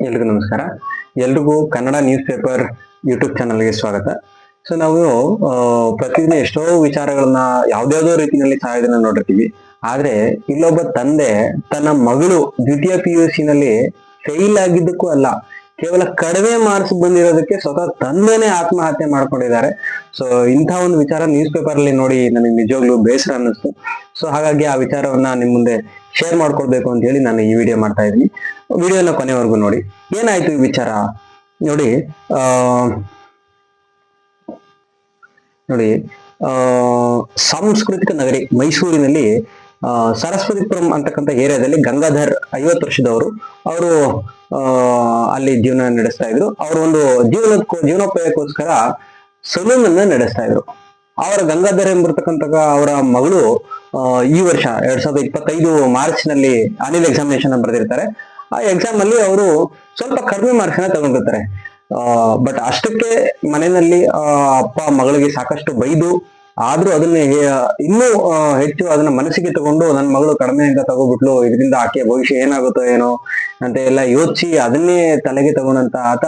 ಎಲ್ರಿಗೂ ನಮಸ್ಕಾರ. ಎಲ್ರಿಗೂ ಕನ್ನಡ ನ್ಯೂಸ್ ಪೇಪರ್ ಯೂಟ್ಯೂಬ್ ಚಾನಲ್ಗೆ ಸ್ವಾಗತ. ಸೊ ನಾವು ಪ್ರತಿದಿನ ಎಷ್ಟೋ ವಿಚಾರಗಳನ್ನ ಯಾವ್ದಾವ್ದೋ ರೀತಿಯಲ್ಲಿ ಸಹಾಯಧನ ನೋಡಿರ್ತೀವಿ. ಆದ್ರೆ, ಇಲ್ಲೊಬ್ಬ ತಂದೆ ತನ್ನ ಮಗಳು ದ್ವಿತೀಯ ಪಿ ಯು ಸಿ ನಲ್ಲಿ ಫೇಲ್ ಆಗಿದ್ದಕ್ಕೂ ಅಲ್ಲ. ಕೇವಲ ಕಡಿಮೆ ಮಾರ್ಕ್ಸ್ ಬಂದಿರೋದಕ್ಕೆ ಸ್ವತಃ ತಂದೆನೇ ಆತ್ಮಹತ್ಯೆ ಮಾಡ್ಕೊಂಡಿದ್ದಾರೆ. ಸೊ ಇಂಥ ಒಂದು ವಿಚಾರ ನ್ಯೂಸ್ ಪೇಪರ್ ಅಲ್ಲಿ ನೋಡಿ ನನಗೆ ನಿಜವಾಗ್ಲೂ ಬೇಸರ ಅನ್ನಿಸ್ತು. ಸೊ ಹಾಗಾಗಿ ಆ ವಿಚಾರವನ್ನ ನಿಮ್ ಮುಂದೆ ಶೇರ್ ಮಾಡ್ಕೊಡ್ಬೇಕು ಅಂತ ಹೇಳಿ ನಾನು ಈ ವಿಡಿಯೋ ಮಾಡ್ತಾ ಇದ್ದೀನಿ. ವಿಡಿಯೋನ ಕೊನೆವರೆಗೂ ನೋಡಿ. ಏನಾಯ್ತು ಈ ವಿಚಾರ? ನೋಡಿ, ಆ ನೋಡಿ, ಆ, ಸಾಂಸ್ಕೃತಿಕ ನಗರಿ ಮೈಸೂರಿನಲ್ಲಿ ಸರಸ್ವತಿಪುರಂ ಅಂತಕ್ಕಂಥ ಏರಿಯಾದಲ್ಲಿ ಗಂಗಾಧರ್ ಐವತ್ತು ವರ್ಷದವರು. ಅವರು ಅಲ್ಲಿ ಜೀವನ ನಡೆಸ್ತಾ ಇದ್ರು. ಅವರು ಒಂದು ಜೀವನ ಜೀವನೋಪಾಯಕ್ಕೋಸ್ಕರ ಸಲೂನ್ ಅನ್ನ ನಡೆಸ್ತಾ ಇದ್ರು. ಅವರ ಗಂಗಾಧರ್ ಎಂಬಿರ್ತಕ್ಕಂಥ ಅವರ ಮಗಳು ಈ ವರ್ಷ ಎರಡ್ ಸಾವಿರದ ಇಪ್ಪತ್ತೈದು ಮಾರ್ಚ್ನಲ್ಲಿ ಅನಿಲ್ ಎಕ್ಸಾಮಿನೇಷನ್ ಬರೆದಿರ್ತಾರೆ. ಆ ಎಕ್ಸಾಮ್ ಅಲ್ಲಿ ಅವರು ಸ್ವಲ್ಪ ಕಡಿಮೆ ಮಾರ್ಕ್ಸ್ನ ತಗೊಂಡಿರ್ತಾರೆ. ಬಟ್ ಅಷ್ಟಕ್ಕೆ ಮನೆಯಲ್ಲಿ ಅಪ್ಪ, ಮಗಳಿಗೆ ಸಾಕಷ್ಟು ಬೈದು ಆದ್ರೂ ಅದನ್ನ ಇನ್ನೂ ಹೆಚ್ಚು ಅದನ್ನ ಮನಸ್ಸಿಗೆ ತಗೊಂಡು ನನ್ನ ಮಗಳು ಕಡಿಮೆ ಅಂತ ತಗೋಬಿಟ್ಲು, ಇದರಿಂದ ಆಕೆ ಭವಿಷ್ಯ ಏನಾಗುತ್ತೋ ಏನೋ ಅಂತ ಎಲ್ಲ ಯೋಚಿಸಿ ಅದನ್ನೇ ತಲೆಗೆ ತಗೊಂಡಂತ ಆತ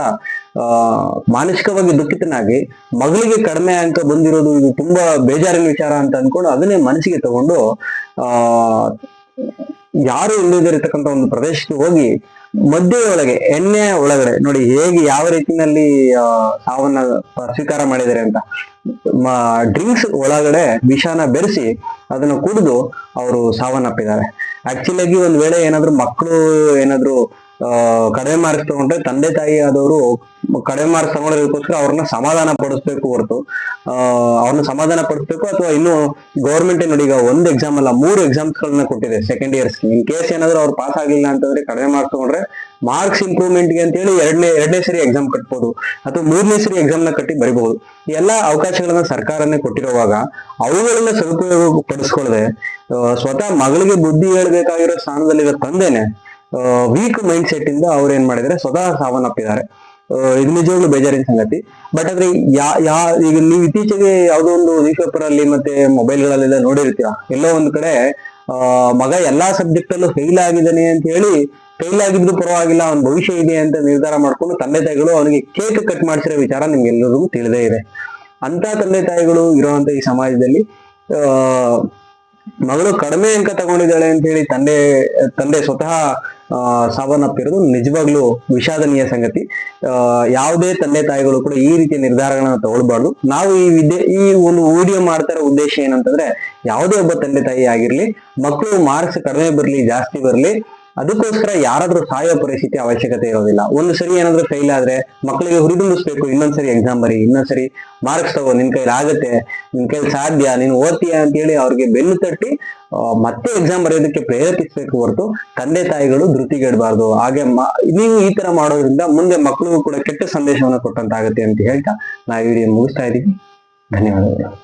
ಮಾನಸಿಕವಾಗಿ ದುಃಖಿತನಾಗಿ ಮಗಳಿಗೆ ಕಡಿಮೆ ಅಂಕ ಬಂದಿರೋದು ಇದು ತುಂಬಾ ಬೇಜಾರಿನ ವಿಚಾರ ಅಂತ ಅನ್ಕೊಂಡು ಅದನ್ನೇ ಮನಸ್ಸಿಗೆ ತಗೊಂಡು, ಆ ಯಾರು ಇಲ್ಲದಿರತಕ್ಕಂತ ಒಂದು ಪ್ರದೇಶಕ್ಕೆ ಹೋಗಿ ಮಧ್ಯೆ ಒಳಗೆ ಎಣ್ಣೆ ಒಳಗಡೆ ನೋಡಿ ಹೇಗೆ ಯಾವ ರೀತಿನಲ್ಲಿ ಸಾವನ್ನ ಸ್ವೀಕಾರ ಮಾಡಿದ್ದಾರೆ ಅಂತ. ಡ್ರಿಂಕ್ಸ್ ಒಳಗಡೆ ವಿಷಾನ ಬೆರೆಸಿ ಅದನ್ನು ಕುಡಿದು ಅವರು ಸಾವನ್ನಪ್ಪಿದ್ದಾರೆ. ಆಕ್ಚುಲಿ ಆಗಿ ಒಂದ್ ವೇಳೆ ಏನಾದ್ರು ಮಕ್ಕಳು ಏನಾದ್ರು ಕಡಿಮೆ ಮಾರ್ಕ್ಸ್ ತಗೊಂಡ್ರೆ ತಂದೆ ತಾಯಿ ಆದವರು ಕಡಿಮೆ ಮಾರ್ಕ್ಸ್ ತಗೊಂಡಿರೋದಕ್ಕೋಸ್ಕರ ಅವ್ರನ್ನ ಸಮಾಧಾನ ಪಡಿಸ್ಬೇಕು ಹೊರತು. ಅವ್ರನ್ನ ಸಮಾಧಾನ ಪಡಿಸ್ಬೇಕು ಅಥವಾ ಇನ್ನು ಗೌರ್ಮೆಂಟ್ ನೋಡಿ, ಈಗ ಒಂದ್ ಎಕ್ಸಾಮ್ ಅಲ್ಲ, ಮೂರು ಎಕ್ಸಾಮ್ಸ್ ಗಳನ್ನ ಕೊಟ್ಟಿದೆ ಸೆಕೆಂಡ್ ಇಯರ್ಸ್ ಇನ್ ಕೇಸ್ ಏನಾದ್ರು ಅವ್ರು ಪಾಸ್ ಆಗಿಲ್ಲ ಅಂತಂದ್ರೆ ಕಡಿಮೆ ಮಾರ್ಕ್ಸ್ ತಗೊಂಡ್ರೆ ಮಾರ್ಕ್ಸ್ ಇಂಪ್ರೂವ್ಮೆಂಟ್ಗೆ ಅಂತೇಳಿ ಎರಡನೇ ಎರಡನೇ ಸರಿ ಎಕ್ಸಾಮ್ ಕಟ್ಬೋದು ಅಥವಾ ಮೂರನೇ ಸರಿ ಎಕ್ಸಾಮ್ನ ಕಟ್ಟಿ ಬರಿಬಹುದು. ಎಲ್ಲ ಅವಕಾಶಗಳನ್ನ ಸರ್ಕಾರನೇ ಕೊಟ್ಟಿರುವಾಗ ಅವುಗಳನ್ನ ಸದುಪಯೋಗ ಪಡಿಸ್ಕೊಳ್ಳದೆ ಸ್ವತಃ ಮಗಳಿಗೆ ಬುದ್ಧಿ ಹೇಳ್ಬೇಕಾಗಿರೋ ಸ್ಥಾನದಲ್ಲಿರೋ ತಂದೆನೆ ವೀಕ್ ಮೈಂಡ್ ಸೆಟ್ ಇಂದ ಅವ್ರು ಏನ್ ಮಾಡಿದ್ರೆ ಸ್ವತಃ ಸಾವನ್ನಪ್ಪಿದ್ದಾರೆ. ಇದು ನಿಜವಾಗ್ಲೂ ಬೇಜಾರಿನ ಸಂಗತಿ. ಬಟ್ ಆದ್ರೆ ಯಾ ಯಾ, ಈಗ ನೀವು ಇತ್ತೀಚೆಗೆ ಯಾವ್ದೋ ಒಂದು ನ್ಯೂಸ್ ಪೇಪರ್ ಅಲ್ಲಿ ಮತ್ತೆ ಮೊಬೈಲ್ ಗಳಲ್ಲೆಲ್ಲ ನೋಡಿರ್ತೀರ? ಎಲ್ಲೋ ಒಂದ್ ಕಡೆ ಮಗ ಎಲ್ಲಾ ಸಬ್ಜೆಕ್ಟ್ ಅಲ್ಲೂ ಫೇಲ್ ಆಗಿದ್ದಾನೆ ಅಂತ ಹೇಳಿ ಫೇಲ್ ಆಗಿದ್ರು ಪರವಾಗಿಲ್ಲ, ಅವ್ನ ಭವಿಷ್ಯ ಇದೆ ಅಂತ ನಿರ್ಧಾರ ಮಾಡ್ಕೊಂಡು ತಂದೆ ತಾಯಿಗಳು ಅವನಿಗೆ ಕೇಕ್ ಕಟ್ ಮಾಡಿಸಿರೋ ವಿಚಾರ ನಿಮ್ಗೆ ಎಲ್ಲರಿಗೂ ತಿಳಿದೇ ಇದೆ. ಅಂತ ತಂದೆ ತಾಯಿಗಳು ಇರುವಂತ ಈ ಸಮಾಜದಲ್ಲಿ ಮಗಳು ಕಡಿಮೆ ಅಂಕ ತಗೊಂಡಿದ್ದಾಳೆ ಅಂತ ಹೇಳಿ ತಂದೆ ತಂದೆ ಸ್ವತಃ ಸಾವನ್ನಪ್ಪಿರೋದು ನಿಜವಾಗ್ಲೂ ವಿಷಾದನೀಯ ಸಂಗತಿ. ಯಾವುದೇ ತಂದೆ ತಾಯಿಗಳು ಕೂಡ ಈ ರೀತಿಯ ನಿರ್ಧಾರಗಳನ್ನ ತಗೊಳ್ಬಾರ್ದು. ನಾವು ಈ ವಿದ್ಯೆ, ಈ ಒಂದು ವಿಡಿಯೋ ಮಾಡ್ತಾ ಇರೋ ಉದ್ದೇಶ ಏನಂತಂದ್ರೆ, ಯಾವುದೇ ಒಬ್ಬ ತಂದೆ ತಾಯಿ ಆಗಿರ್ಲಿ, ಮಕ್ಕಳು ಮಾರ್ಕ್ಸ್ ಕಡಿಮೆ ಬರ್ಲಿ, ಜಾಸ್ತಿ ಬರ್ಲಿ ಅದಕ್ಕೋಸ್ಕರ ಯಾರಾದ್ರೂ ಸಾಯೋ ಪರಿಸ್ಥಿತಿ ಅವಶ್ಯಕತೆ ಇರೋದಿಲ್ಲ. ಒಂದು ಸರಿ ಏನಾದ್ರೂ ಫೈಲ್ ಆದ್ರೆ ಮಕ್ಕಳಿಗೆ ಹುರಿದುಂಬಿಸ್ಬೇಕು ಇನ್ನೊಂದ್ಸರಿ ಎಕ್ಸಾಮ್ ಬರಿ ಇನ್ನೊಂದ್ಸರಿ ಮಾರ್ಕ್ಸ್ ತಗೋ, ನಿನ್ ಕೈಲಿ ಆಗತ್ತೆ, ನಿನ್ ಕೈಲಿ ಸಾಧ್ಯ, ನೀನು ಓದ್ತೀಯ ಅಂತ ಹೇಳಿ ಅವ್ರಿಗೆ ಬೆನ್ನು ತಟ್ಟಿ ಮತ್ತೆ ಎಕ್ಸಾಮ್ ಬರೆಯೋದಕ್ಕೆ ಪ್ರೇರೇಪಿಸಬೇಕು ಹೊರತು ತಂದೆ ತಾಯಿಗಳು ಧೃತಿಗೆಡಬಾರ್ದು. ಹಾಗೆ ನೀವು ಈ ತರ ಮಾಡೋದ್ರಿಂದ ಮುಂದೆ ಮಕ್ಕಳಿಗೂ ಕೂಡ ಕೆಟ್ಟ ಸಂದೇಶವನ್ನು ಕೊಟ್ಟಂತಾಗತ್ತೆ ಅಂತ ಹೇಳ್ತಾ ನಾವು ಈ ಮುಗಿಸ್ತಾ ಇದೀವಿ ಧನ್ಯವಾದಗಳು.